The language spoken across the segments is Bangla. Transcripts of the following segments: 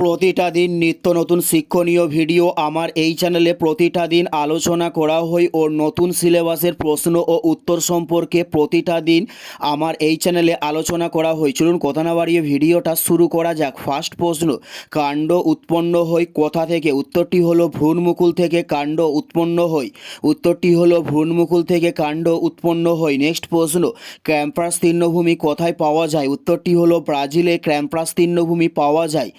প্রতিটা দিন নিত্য নতুন শিক্ষণীয় ভিডিও আমার এই চ্যানেলে প্রতিটা দিন আলোচনা করা হয় ও নতুন সিলেবাসের প্রশ্ন ও উত্তর সম্পর্কে প্রতিটা দিন আমার এই চ্যানেলে আলোচনা করা হয় চলুন কথা না বাড়িয়ে ভিডিওটা শুরু করা যাক। ফার্স্ট প্রশ্ন, কাণ্ড উৎপন্ন হয় কোথা থেকে? উত্তরটি হলো ভ্রূণমুকুল থেকে কাণ্ড উৎপন্ন হয় উত্তরটি হলো ভ্রূণমুকুল থেকে কাণ্ড উৎপন্ন হয় নেক্সট প্রশ্ন, ক্যাম্পাস তৃণভূমি কোথায় পাওয়া যায়? উত্তরটি হলো ব্রাজিলে ক্যাম্পাস তৃণভূমি পাওয়া যায়।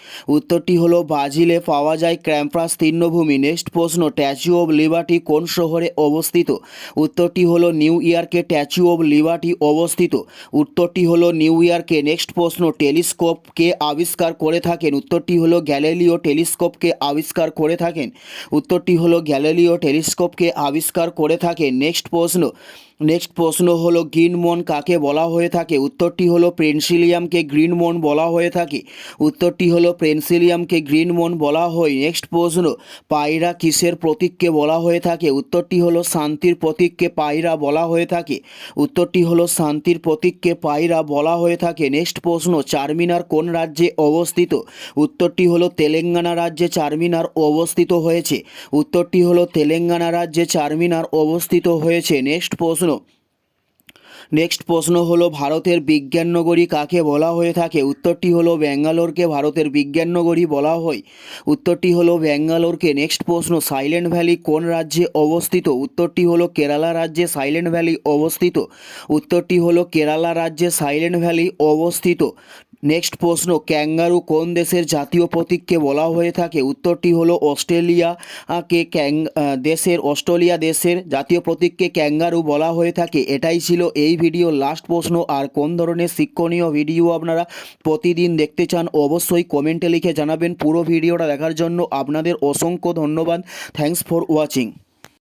উত্তরটি হলো, ব্রাজিলে পাওয়া যায় ক্র্যাম্পাস তৃণভূমি। নেক্সট প্রশ্ন স্ট্যাচু অব লিবার্টি কোন শহরে অবস্থিত? উত্তরটি হলো, নিউ ইয়র্কে স্ট্যাচু অব লিবার্টি অবস্থিত। উত্তরটি হলো, নিউ ইয়র্কে। নেক্সট প্রশ্ন টেলিস্কোপকে আবিষ্কার করে থাকেন? উত্তরটি হলো, গ্যালিলিও টেলিস্কোপকে আবিষ্কার করে থাকেন। উত্তরটি হলো, গ্যালিলিও টেলিস্কোপকে আবিষ্কার করে থাকেন। নেক্সট প্রশ্ন নেক্সট প্রশ্ন হলো, গ্রিন মন কাকে বলা হয়ে থাকে? উত্তরটি হলো, পেন্সিলিয়ামকে গ্রিন মন বলা হয়ে থাকে। উত্তরটি হলো পেন্সিলিয়ামকে গ্রিন মন বলা হয়। নেক্সট প্রশ্ন, পায়রা কিসের প্রতীককে বলা হয়ে থাকে? উত্তরটি হলো, শান্তির প্রতীককে পায়রা বলা হয়ে থাকে। উত্তরটি হলো, শান্তির প্রতীককে পায়রা বলা হয়ে থাকে। নেক্সট প্রশ্ন, চারমিনার কোন রাজ্যে অবস্থিত? উত্তরটি হলো, তেলেঙ্গানা রাজ্যে চারমিনার অবস্থিত হয়েছে। উত্তরটি হলো, তেলেঙ্গানা রাজ্যে চারমিনার অবস্থিত হয়েছে। নেক্সট প্রশ্ন নেক্সট প্রশ্ন হলো, ভারতের বিজ্ঞান নগরী কাকে বলা হয়ে থাকে? উত্তরটি হলো, ব্যাঙ্গালোরকে ভারতের বিজ্ঞান নগরী বলা হয়। উত্তরটি হলো, ব্যাঙ্গালোরকে। নেক্সট প্রশ্ন, সাইলেন্ট ভ্যালি কোন রাজ্যে অবস্থিত? উত্তরটি হলো, কেরালা রাজ্যে সাইলেন্ট ভ্যালি অবস্থিত। উত্তরটি হলো, কেরালা রাজ্যে সাইলেন্ট ভ্যালি অবস্থিত। নেক্সট প্রশ্ন ক্যাঙ্গারু কোন দেশের জাতীয় প্রতীককে বলা হয়ে থাকে? উত্তরটি হলো অস্ট্রেলিয়া। আহ, কে ক্যাং দেশের অস্ট্রেলিয়া দেশের জাতীয় প্রতীককে ক্যাঙ্গারু বলা হয়ে থাকে? এটাই ছিল এই ভিডিও লাস্ট প্রশ্ন। আর কোন ধরনের শিক্ষণীয় ভিডিও আপনারা প্রতিদিন দেখতে চান অবশ্যই কমেন্টে লিখে জানাবেন। পুরো ভিডিওটা দেখার জন্য আপনাদের অসংখ্য ধন্যবাদ। Thanks for watching